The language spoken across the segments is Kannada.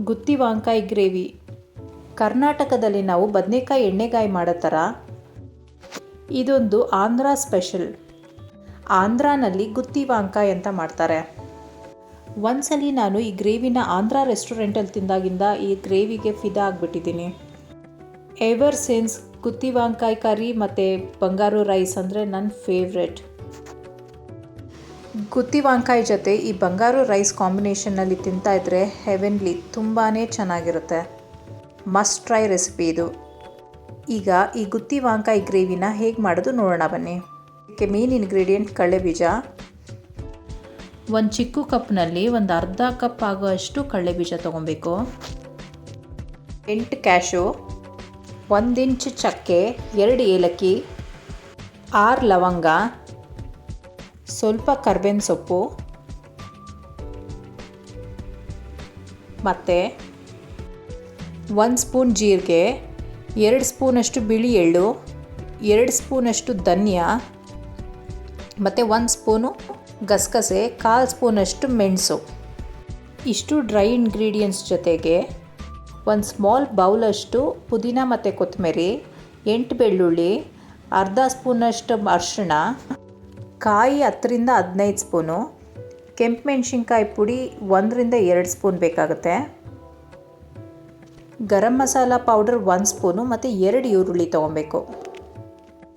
ಗುತ್ತಿ ವಾಂಕಾಯಿ ಗ್ರೇವಿ. ಕರ್ನಾಟಕದಲ್ಲಿ ನಾವು ಬದನೆಕಾಯಿ ಎಣ್ಣೆಗಾಯಿ ಮಾಡೋ ಥರ ಇದೊಂದು ಆಂಧ್ರ ಸ್ಪೆಷಲ್. ಆಂಧ್ರನಲ್ಲಿ ಗುತ್ತಿ ವಾಂಕಾಯಿ ಅಂತ ಮಾಡ್ತಾರೆ? ಒಂದ್ಸಲಿ ನಾನು ಈ ಗ್ರೇವಿನ ಆಂಧ್ರ ರೆಸ್ಟೋರೆಂಟಲ್ಲಿ ತಿಂದಾಗಿಂದ ಈ ಗ್ರೇವಿಗೆ ಫಿದಾ ಆಗಿಬಿಟ್ಟಿದ್ದೀನಿ. ಎವರ್ ಸಿನ್ಸ್ ಗುತ್ತಿ ವಾಂಕಾಯಿ ಕರಿ ಮತ್ತು ಬಂಗಾರು ರೈಸ್ ಅಂದರೆ ನನ್ನ ಫೇವ್ರೆಟ್ ಗುತ್ತಿ ವಾಂಕಾಯಿ ಜೊತೆ ಈ ಬಂಗಾರು ರೈಸ್ ಕಾಂಬಿನೇಷನ್ನಲ್ಲಿ ತಿಂತಾ ಇದ್ರೆ ಹೆವೆನ್ಲಿ ತುಂಬಾ ಚೆನ್ನಾಗಿರುತ್ತೆ. ಮಸ್ಟ್ ಟ್ರೈ ರೆಸಿಪಿ ಇದು. ಈಗ ಈ ಗುತ್ತಿ ವಾಂಕಾಯಿ ಗ್ರೇವಿನ ಹೇಗೆ ಮಾಡೋದು ನೋಡೋಣ ಬನ್ನಿ. ಇದಕ್ಕೆ ಮೇನ್ ಇಂಗ್ರೀಡಿಯೆಂಟ್ ಕಡಲೆಬೀಜ ಒಂದು ಚಿಕ್ಕ ಕಪ್ನಲ್ಲಿ ಒಂದು ಅರ್ಧ ಕಪ್ ಆಗುವಷ್ಟು ಕಡಲೆಬೀಜ ತೊಗೊಬೇಕು. ಎಂಟು ಕ್ಯಾಶು. ಒಂದಿಂಚು ಚಕ್ಕೆ, ಎರಡು ಏಲಕ್ಕಿ, ಆರು ಲವಂಗ ಸ್ವಲ್ಪ ಕರ್ಬೇವಿನ ಸೊಪ್ಪು, ಮತ್ತು ಒಂದು ಸ್ಪೂನ್ ಜೀರಿಗೆ, ಎರಡು ಸ್ಪೂನಷ್ಟು ಬಿಳಿ ಎಳ್ಳು, ಎರಡು ಸ್ಪೂನಷ್ಟು ಧನ್ಯ, ಮತ್ತು ಒಂದು ಸ್ಪೂನು ಗಸಗಸೆ, ಕಾಲು ಸ್ಪೂನಷ್ಟು ಮೆಣಸು. ಇಷ್ಟು ಡ್ರೈ ಇಂಗ್ರೀಡಿಯೆಂಟ್ಸ್ ಜೊತೆಗೆ ಒಂದು ಸ್ಮಾಲ್ ಬೌಲಷ್ಟು ಪುದೀನ ಮತ್ತು ಕೊತ್ತಂಬರಿ, ಎಂಟು ಬೆಳ್ಳುಳ್ಳಿ, ಅರ್ಧ ಸ್ಪೂನಷ್ಟು ಅರಿಶಿಣ ಕಾಯಿ ಹತ್ತರಿಂದ ಹದಿನೈದು ಸ್ಪೂನು, ಕೆಂಪು ಮೆಣಸಿನ್ಕಾಯಿ ಪುಡಿ ಒಂದರಿಂದ ಎರಡು ಸ್ಪೂನ್ ಬೇಕಾಗುತ್ತೆ. ಗರಂ ಮಸಾಲ ಪೌಡರ್ ಒಂದು ಸ್ಪೂನು ಮತ್ತು ಎರಡು ಈರುಳ್ಳಿ ತೊಗೊಬೇಕು.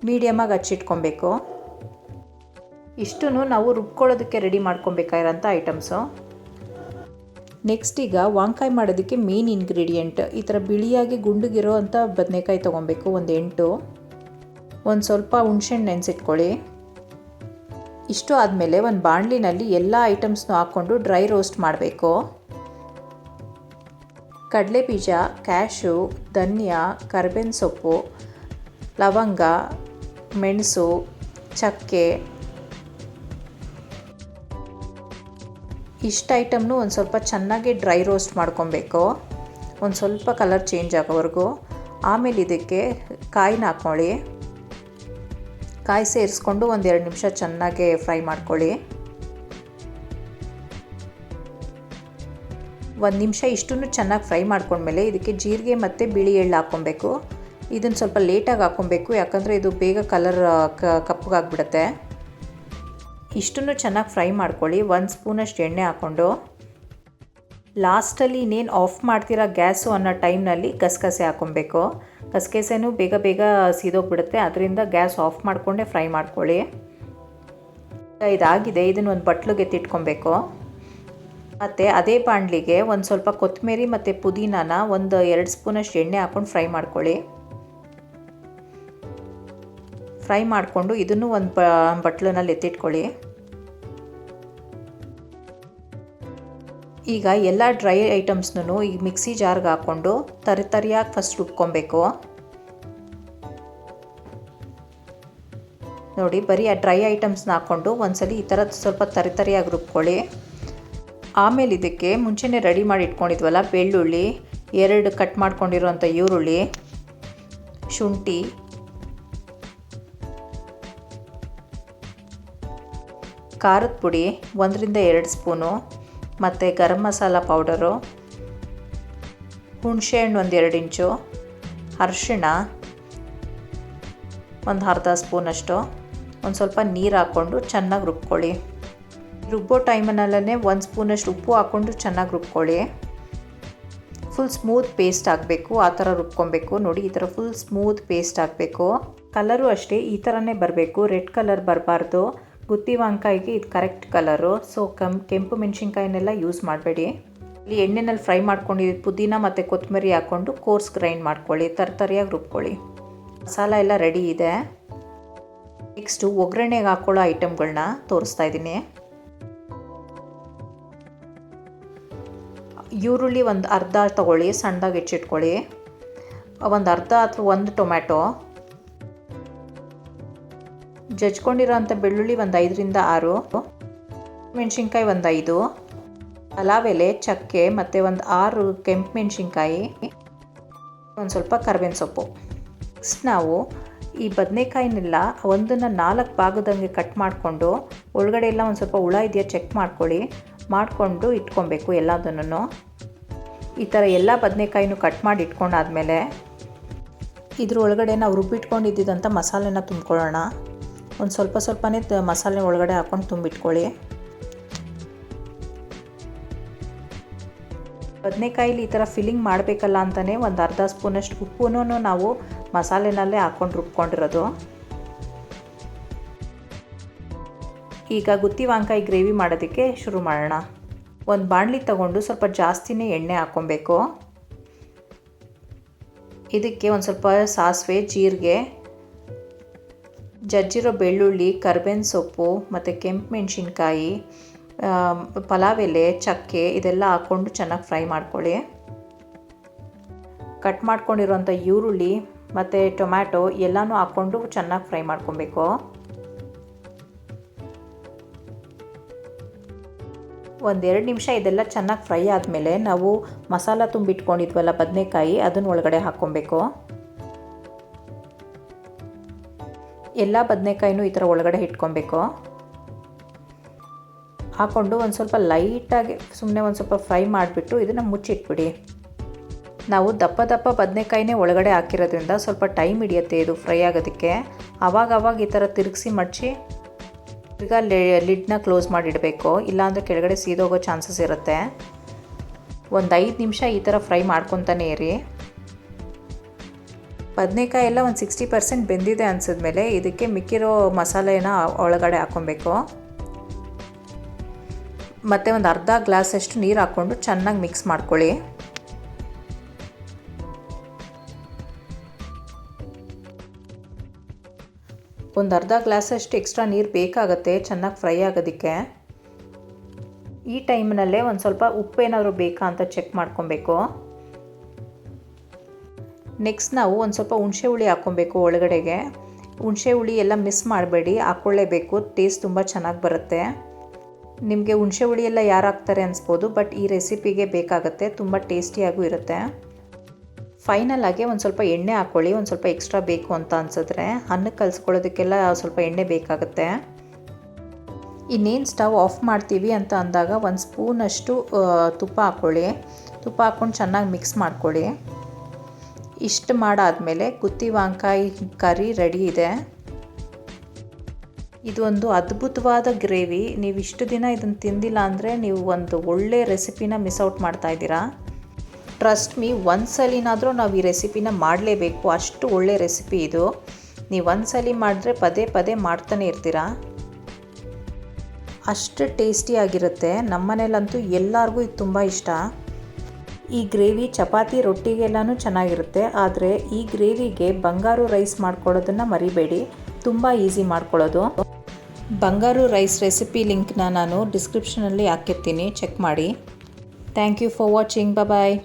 ಮೀಡಿಯಮಾಗಿ ಹಚ್ಚಿಟ್ಕೊಬೇಕು. ಇಷ್ಟೂ ನಾವು ರುಬ್ಕೊಳ್ಳೋದಕ್ಕೆ ರೆಡಿ ಮಾಡ್ಕೊಬೇಕಾಗಿರೋಂಥ ಐಟಮ್ಸು. ನೆಕ್ಸ್ಟ್ ಈಗ ವಾಂಕಾಯಿ ಮಾಡೋದಕ್ಕೆ ಮೇನ್ ಇಂಗ್ರೀಡಿಯೆಂಟ್. ಈ ಥರ ಬಿಳಿಯಾಗಿ ಗುಂಡುಗಿರೋ ಅಂಥ ಬದನೆಕಾಯಿ ತೊಗೊಬೇಕು, ಒಂದು ಎಂಟು. ಒಂದು ಸ್ವಲ್ಪ ಹುಣ್ಸೆಹಣ್ಣು ನೆನೆಸಿಟ್ಕೊಳ್ಳಿ. ಇಷ್ಟು ಆದಮೇಲೆ ಒಂದು ಬಾಣಲಿನಲ್ಲಿ ಎಲ್ಲ ಐಟಮ್ಸ್ನೂ ಹಾಕ್ಕೊಂಡು ಡ್ರೈ ರೋಸ್ಟ್ ಮಾಡಬೇಕು. ಕಡಲೆ ಬೀಜ ಕ್ಯಾಶು ಧನಿಯಾ, ಕರ್ಬೇವಿನ ಸೊಪ್ಪು, ಲವಂಗ, ಮೆಣಸು, ಚಕ್ಕೆ. ಇಷ್ಟು ಐಟಮ್ನು ಒಂದು ಸ್ವಲ್ಪ ಚೆನ್ನಾಗಿ ಡ್ರೈ ರೋಸ್ಟ್ ಮಾಡ್ಕೊಬೇಕು. ಒಂದು ಸ್ವಲ್ಪ ಕಲರ್ ಚೇಂಜ್ ಆಗೋವರೆಗೂ. ಆಮೇಲೆ ಇದಕ್ಕೆ ಕಾಯಿನ ಹಾಕ್ಕೊಳ್ಳಿ. ಕಾಯಿ ಸೇರಿಸ್ಕೊಂಡು ಒಂದೆರಡು ನಿಮಿಷ ಚೆನ್ನಾಗಿ ಫ್ರೈ ಮಾಡ್ಕೊಳ್ಳಿ. ಒಂದು ನಿಮಿಷ ಇಷ್ಟನ್ನು ಚೆನ್ನಾಗಿ ಫ್ರೈ ಮಾಡ್ಕೊಂಡ್ಮೇಲೆ ಇದಕ್ಕೆ ಜೀರಿಗೆ ಮತ್ತು ಬಿಳಿ ಎಳ್ಳು ಹಾಕ್ಕೊಬೇಕು. ಇದನ್ನು ಸ್ವಲ್ಪ ಲೇಟಾಗಿ ಹಾಕ್ಕೊಬೇಕು, ಯಾಕಂದರೆ ಇದು ಬೇಗ ಕಲರ್ ಕಪ್ಪಗಾಗ್ಬಿಡುತ್ತೆ. ಇಷ್ಟನ್ನು ಚೆನ್ನಾಗಿ ಫ್ರೈ ಮಾಡ್ಕೊಳ್ಳಿ. ಒಂದು ಸ್ಪೂನಷ್ಟು ಎಣ್ಣೆ ಹಾಕ್ಕೊಂಡು. ಲಾಸ್ಟಲ್ಲಿ ಇನ್ನೇನು ಆಫ್ ಮಾಡ್ತೀರಾ ಗ್ಯಾಸು ಅನ್ನೋ ಟೈಮ್ನಲ್ಲಿ ಗಸಗಸೆ ಹಾಕ್ಕೊಬೇಕು ಗಸಗಸೆನೂ ಬೇಗ ಬೇಗ ಸೀದೋಗ್ಬಿಡುತ್ತೆ. ಅದರಿಂದ ಗ್ಯಾಸ್ ಆಫ್ ಮಾಡಿಕೊಂಡೇ ಫ್ರೈ ಮಾಡ್ಕೊಳ್ಳಿ. ಇದಾಗಿದೆ. ಇದನ್ನು ಒಂದು ಬಟ್ಲಿಗೆ ಎತ್ತಿಟ್ಕೊಬೇಕು ಮತ್ತು ಅದೇ ಬಾಣಲಿಗೆ ಒಂದು ಸ್ವಲ್ಪ ಕೊತ್ತಂಬರಿ ಮತ್ತು ಪುದೀನಾನ ಒಂದು ಎರಡು ಸ್ಪೂನಷ್ಟು ಎಣ್ಣೆ ಹಾಕ್ಕೊಂಡು ಫ್ರೈ ಮಾಡ್ಕೊಳ್ಳಿ. ಫ್ರೈ ಮಾಡಿಕೊಂಡು ಇದನ್ನು ಒಂದು ಬಟ್ಲಿನಲ್ಲಿ ಎತ್ತಿಟ್ಕೊಳ್ಳಿ. ಈಗ ಎಲ್ಲ ಡ್ರೈ ಐಟಮ್ಸ್ನೂ ಈಗ ಮಿಕ್ಸಿ ಜಾರ್ಗೆ ಹಾಕ್ಕೊಂಡು ತರಿ ತರಿಯಾಗಿ ಫಸ್ಟ್ ರುಬ್ಕೊಬೇಕು. ನೋಡಿ, ಬರೀ ಆ ಡ್ರೈ ಐಟಮ್ಸ್ನ ಹಾಕ್ಕೊಂಡು ಒಂದ್ಸಲಿ ಈ ಥರ ಸ್ವಲ್ಪ ತರಿ ತರಿಯಾಗಿ ರುಬ್ಕೊಳ್ಳಿ. ಆಮೇಲೆ ಇದಕ್ಕೆ ಮುಂಚೆನೇ ರೆಡಿ ಮಾಡಿ ಇಟ್ಕೊಂಡಿದ್ವಲ್ಲ, ಬೆಳ್ಳುಳ್ಳಿ, ಎರಡು ಕಟ್ ಮಾಡ್ಕೊಂಡಿರೋಂಥ ಈರುಳ್ಳಿ, ಶುಂಠಿ, ಖಾರದ ಪುಡಿ ಒಂದರಿಂದ ಎರಡು ಸ್ಪೂನು ಮತ್ತು ಗರಂ ಮಸಾಲ ಪೌಡರು ಹುಣಸೆಹಣ್ಣು ಒಂದು ಎರಡು ಇಂಚು, ಅರಿಶಿಣ ಒಂದು ಅರ್ಧ ಸ್ಪೂನಷ್ಟು, ಒಂದು ಸ್ವಲ್ಪ ನೀರು ಹಾಕ್ಕೊಂಡು ಚೆನ್ನಾಗಿ ರುಬ್ಕೊಳ್ಳಿ. ರುಬ್ಬೋ ಟೈಮನಲ್ಲೇ ಒಂದು ಸ್ಪೂನಷ್ಟು ಉಪ್ಪು ಹಾಕ್ಕೊಂಡು ಚೆನ್ನಾಗಿ ರುಬ್ಕೊಳ್ಳಿ. ಫುಲ್ ಸ್ಮೂತ್ ಪೇಸ್ಟ್ ಹಾಕಬೇಕು, ಆ ಥರ ರುಬ್ಕೊಬೇಕು. ನೋಡಿ, ಈ ಥರ ಫುಲ್ ಸ್ಮೂತ್ ಪೇಸ್ಟ್ ಹಾಕಬೇಕು. ಕಲರು ಅಷ್ಟೇ, ಈ ಥರನೇ ಬರಬೇಕು. ರೆಡ್ ಕಲರ್ ಬರಬಾರ್ದು. ಗುತ್ತಿ ವಾಂಕಾಯಿಗೆ ಇದು ಕರೆಕ್ಟ್ ಕಲರು. ಸೊ ಕಂ, ಕೆಂಪು ಮೆಣಸಿನ್ಕಾಯಿನೆಲ್ಲ ಯೂಸ್ ಮಾಡಬೇಡಿ. ಇಲ್ಲಿ ಎಣ್ಣೆನಲ್ಲಿ ಫ್ರೈ ಮಾಡ್ಕೊಂಡಿದ್ದು ಪುದೀನ ಮತ್ತು ಕೊತ್ತಂಬರಿ ಹಾಕ್ಕೊಂಡು ಕೋರ್ಸ್ ಗ್ರೈಂಡ್ ಮಾಡ್ಕೊಳ್ಳಿ. ತರ್ತರಿಯಾಗಿ ರುಬ್ಕೊಳ್ಳಿ. ಮಸಾಲ ಎಲ್ಲ ರೆಡಿ ಇದೆ. ನೆಕ್ಸ್ಟು ಒಗ್ಗರಣೆಗೆ ಹಾಕ್ಕೊಳ್ಳೋ ಐಟಮ್ಗಳನ್ನ ತೋರಿಸ್ತಾ ಇದ್ದೀನಿ. ಈರುಳ್ಳಿ ಒಂದು ಅರ್ಧ ತೊಗೊಳ್ಳಿ, ಸಣ್ಣದಾಗಿ ಹೆಚ್ಚಿಟ್ಕೊಳ್ಳಿ. ಒಂದು ಅರ್ಧ ಅಥವಾ ಒಂದು ಟೊಮ್ಯಾಟೊ. ಜಜ್ಕೊಂಡಿರೋಂಥ ಬೆಳ್ಳುಳ್ಳಿ ಒಂದು ಐದರಿಂದ ಆರು, ಮೆಣಸಿನ್ಕಾಯಿ ಒಂದು ಐದು ಪಲಾವ್ ಎಲೆ ಚಕ್ಕೆ, ಮತ್ತು ಒಂದು ಆರು ಕೆಂಪು ಮೆಣಸಿನ್ಕಾಯಿ, ಒಂದು ಸ್ವಲ್ಪ ಕರ್ಬೇವಿನ ಸೊಪ್ಪು. ನೆಕ್ಸ್ಟ್ ನಾವು ಈ ಬದನೆಕಾಯಿನೆಲ್ಲ ಒಂದನ್ನು ನಾಲ್ಕು ಭಾಗದಂಗೆ ಕಟ್ ಮಾಡಿಕೊಂಡು ಒಳಗಡೆ ಎಲ್ಲ ಒಂದು ಸ್ವಲ್ಪ ಹುಳ ಇದೆಯಾ ಚೆಕ್ ಮಾಡ್ಕೊಳ್ಳಿ. ಮಾಡಿಕೊಂಡು ಇಟ್ಕೊಬೇಕು ಎಲ್ಲದನ್ನು. ಈ ಥರ ಎಲ್ಲ ಬದನೆಕಾಯಿನೂ ಕಟ್ ಮಾಡಿ ಇಟ್ಕೊಂಡಾದ್ಮೇಲೆ ಇದ್ರ ಒಳಗಡೆ ನಾವು ರುಬ್ಬಿಟ್ಕೊಂಡಿದ್ದಂಥ ಮಸಾಲೆನ ತುಂಬ್ಕೊಳ್ಳೋಣ. ಒಂದು ಸ್ವಲ್ಪ ಸ್ವಲ್ಪನೇ ಮಸಾಲೆ ಒಳಗಡೆ ಹಾಕ್ಕೊಂಡು ತುಂಬಿಟ್ಕೊಳ್ಳಿ. ಬದನೆಕಾಯಿಲಿ ಈ ಥರ ಫಿಲ್ಲಿಂಗ್ ಮಾಡಬೇಕಲ್ಲ ಅಂತಲೇ ಒಂದು ಅರ್ಧ ಸ್ಪೂನಷ್ಟು ಉಪ್ಪುನೂ ನಾವು ಮಸಾಲೆನಲ್ಲೇ ಹಾಕ್ಕೊಂಡು ರುಬ್ಕೊಂಡಿರೋದು. ಈಗ ಗುತ್ತಿ ವಾಂಕಾಯಿ ಗ್ರೇವಿ ಮಾಡೋದಕ್ಕೆ ಶುರು ಮಾಡೋಣ. ಒಂದು ಬಾಣಲಿ ತಗೊಂಡು ಸ್ವಲ್ಪ ಜಾಸ್ತಿನೇ ಎಣ್ಣೆ ಹಾಕ್ಕೊಬೇಕು ಇದಕ್ಕೆ ಒಂದು ಸ್ವಲ್ಪ ಸಾಸಿವೆ, ಜೀರಿಗೆ ಜಜ್ಜಿರೋ ಬೆಳ್ಳುಳ್ಳಿ, ಕರ್ಬೇವಿನ ಸೊಪ್ಪು ಮತ್ತು ಕೆಂಪು ಮೆಣಸಿನ್ಕಾಯಿ ಪಲಾವ್ ಎಲೆ ಚಕ್ಕೆ ಇದೆಲ್ಲ ಹಾಕ್ಕೊಂಡು ಚೆನ್ನಾಗಿ ಫ್ರೈ ಮಾಡ್ಕೊಳ್ಳಿ. ಕಟ್ ಮಾಡ್ಕೊಂಡಿರೋಂಥ ಈರುಳ್ಳಿ ಮತ್ತು ಟೊಮ್ಯಾಟೊ ಎಲ್ಲನೂ ಹಾಕ್ಕೊಂಡು ಚೆನ್ನಾಗಿ ಫ್ರೈ ಮಾಡ್ಕೊಬೇಕು. ಒಂದೆರಡು ನಿಮಿಷ ಇದೆಲ್ಲ ಚೆನ್ನಾಗಿ ಫ್ರೈ ಆದಮೇಲೆ ನಾವು ಮಸಾಲ ತುಂಬಿಟ್ಕೊಂಡಿದ್ವಲ್ಲ ಬದನೆಕಾಯಿ, ಅದನ್ನ ಒಳಗಡೆ ಹಾಕ್ಕೊಬೇಕು. ಎಲ್ಲ ಬದನೆಕಾಯಿನೂ ಈ ಥರ ಒಳಗಡೆ ಇಟ್ಕೊಬೇಕು. ಹಾಕ್ಕೊಂಡು ಒಂದು ಸ್ವಲ್ಪ ಲೈಟಾಗಿ ಸುಮ್ಮನೆ ಒಂದು ಸ್ವಲ್ಪ ಫ್ರೈ ಮಾಡಿಬಿಟ್ಟು ಇದನ್ನು ಮುಚ್ಚಿಟ್ಬಿಡಿ. ನಾವು ದಪ್ಪ ದಪ್ಪ ಬದನೆಕಾಯಿನೇ ಒಳಗಡೆ ಹಾಕಿರೋದ್ರಿಂದ ಸ್ವಲ್ಪ ಟೈಮ್ ಹಿಡಿಯುತ್ತೆ ಇದು ಫ್ರೈ ಆಗೋದಕ್ಕೆ. ಆವಾಗ ಈ ಥರ ತಿರುಗಿಸಿ ಮಡಚಿ ಈಗ ಲಿಡ್ನ ಕ್ಲೋಸ್ ಮಾಡಿಡಬೇಕು. ಇಲ್ಲಾಂದರೆ ಕೆಳಗಡೆ ಸೀದೋಗೋ ಚಾನ್ಸಸ್ ಇರುತ್ತೆ. ಒಂದು ಐದು ನಿಮಿಷ ಈ ಥರ ಫ್ರೈ ಮಾಡ್ಕೊತಾನೆ ಇರಿ. ಬದನೆಕಾಯಿ ಎಲ್ಲ ಒಂದು ಸಿಕ್ಸ್ಟಿ ಪರ್ಸೆಂಟ್ ಬೆಂದಿದೆ ಅನ್ಸಿದ್ಮೇಲೆ ಇದಕ್ಕೆ ಮಿಕ್ಕಿರೋ ಮಸಾಲೆನ ಒಳಗಡೆ ಹಾಕ್ಕೊಬೇಕು. ಮತ್ತು ಒಂದು ಅರ್ಧ ಗ್ಲಾಸಷ್ಟು ನೀರು ಹಾಕ್ಕೊಂಡು ಚೆನ್ನಾಗಿ ಮಿಕ್ಸ್ ಮಾಡ್ಕೊಳ್ಳಿ. ಒಂದು ಅರ್ಧ ಗ್ಲಾಸಷ್ಟು ಎಕ್ಸ್ಟ್ರಾ ನೀರು ಬೇಕಾಗುತ್ತೆ, ಚೆನ್ನಾಗಿ ಫ್ರೈ ಆಗೋದಕ್ಕೆ. ಈ ಟೈಮ್ನಲ್ಲೇ ಒಂದು ಸ್ವಲ್ಪ ಉಪ್ಪು ಏನಾದರೂ ಬೇಕಾ ಅಂತ ಚೆಕ್ ಮಾಡ್ಕೊಬೇಕು. ನೆಕ್ಸ್ಟ್ ನಾವು ಒಂದು ಸ್ವಲ್ಪ ಹುಣಸೆ ಹುಳಿ ಹಾಕ್ಕೊಬೇಕು ಒಳಗಡೆಗೆ. ಹುಣಸೆ ಹುಳಿ ಎಲ್ಲ ಮಿಸ್ ಮಾಡಬೇಡಿ ಹಾಕ್ಕೊಳ್ಳೇಬೇಕು ಟೇಸ್ಟ್ ತುಂಬ ಚೆನ್ನಾಗಿ ಬರುತ್ತೆ. ನಿಮಗೆ ಹುಣಸೆ ಹುಳಿ ಎಲ್ಲ ಯಾರು ಹಾಕ್ತಾರೆ ಅನ್ಸ್ಬೋದು ಬಟ್ ಈ ರೆಸಿಪಿಗೆ ಬೇಕಾಗುತ್ತೆ, ತುಂಬ ಟೇಸ್ಟಿಯಾಗೂ ಇರುತ್ತೆ. ಫೈನಲ್ ಒಂದು ಸ್ವಲ್ಪ ಎಣ್ಣೆ ಹಾಕ್ಕೊಳ್ಳಿ ಒಂದು ಸ್ವಲ್ಪ ಎಕ್ಸ್ಟ್ರಾ ಬೇಕು ಅಂತ ಅನ್ಸಿದ್ರೆ, ಅನ್ನಕ್ಕೆ ಕಲ್ಸ್ಕೊಳ್ಳೋದಕ್ಕೆಲ್ಲ ಸ್ವಲ್ಪ ಎಣ್ಣೆ ಬೇಕಾಗುತ್ತೆ. ಇನ್ನೇನು ಸ್ಟವ್ ಆಫ್ ಮಾಡ್ತೀವಿ ಅಂತ ಅಂದಾಗ ಒಂದು ಸ್ಪೂನಷ್ಟು ತುಪ್ಪ ಹಾಕ್ಕೊಳ್ಳಿ ತುಪ್ಪ ಹಾಕ್ಕೊಂಡು ಚೆನ್ನಾಗಿ ಮಿಕ್ಸ್ ಮಾಡ್ಕೊಳ್ಳಿ. ಇಷ್ಟು ಮಾಡಾದಮೇಲೆ ಗುತ್ತಿ ವಾಂಕಾಯಿ ಕರಿ ರೆಡಿ ಇದೆ. ಇದೊಂದು ಅದ್ಭುತವಾದ ಗ್ರೇವಿ. ನೀವು ಇಷ್ಟು ದಿನ ಇದನ್ನು ತಿಂದಿಲ್ಲ ಅಂದರೆ ನೀವು ಒಂದು ಒಳ್ಳೆ ರೆಸಿಪಿನ ಮಿಸ್ ಔಟ್ ಮಾಡ್ತಾ ಇದ್ದೀರಾ. ಟ್ರಸ್ಟ್ ಮೀ ಒಂದು ಸಲಿನಾದರೂ ನಾವು ಈ ರೆಸಿಪಿನ ಮಾಡಲೇಬೇಕು. ಅಷ್ಟು ಒಳ್ಳೆ ರೆಸಿಪಿ ಇದು. ನೀವು ಒಂದು ಸಲ ಮಾಡಿದ್ರೆ ಪದೇ ಪದೇ ಮಾಡ್ತಾನೆ ಇರ್ತೀರಾ. ಅಷ್ಟು ಟೇಸ್ಟಿಯಾಗಿರುತ್ತೆ ನಮ್ಮನೇಲಂತೂ ಎಲ್ಲರಿಗೂ ಇದು ತುಂಬ ಇಷ್ಟ. ಈ ಗ್ರೇವಿ ಚಪಾತಿ ರೊಟ್ಟಿಗೆಲ್ಲನೂ ಚೆನ್ನಾಗಿರುತ್ತೆ, ಆದರೆ ಈ ಗ್ರೇವಿಗೆ ಬಂಗಾರು ರೈಸ್ ಮಾಡ್ಕೊಳ್ಳೋದನ್ನು ಮರಿಬೇಡಿ. ತುಂಬ ಈಸಿ ಮಾಡ್ಕೊಳ್ಳೋದು. ಬಂಗಾರು ರೈಸ್ ರೆಸಿಪಿ ಲಿಂಕ್ನ ನಾನು ಡಿಸ್ಕ್ರಿಪ್ಷನಲ್ಲಿ ಹಾಕಿರ್ತೀನಿ, ಚೆಕ್ ಮಾಡಿ. Thank you for watching bye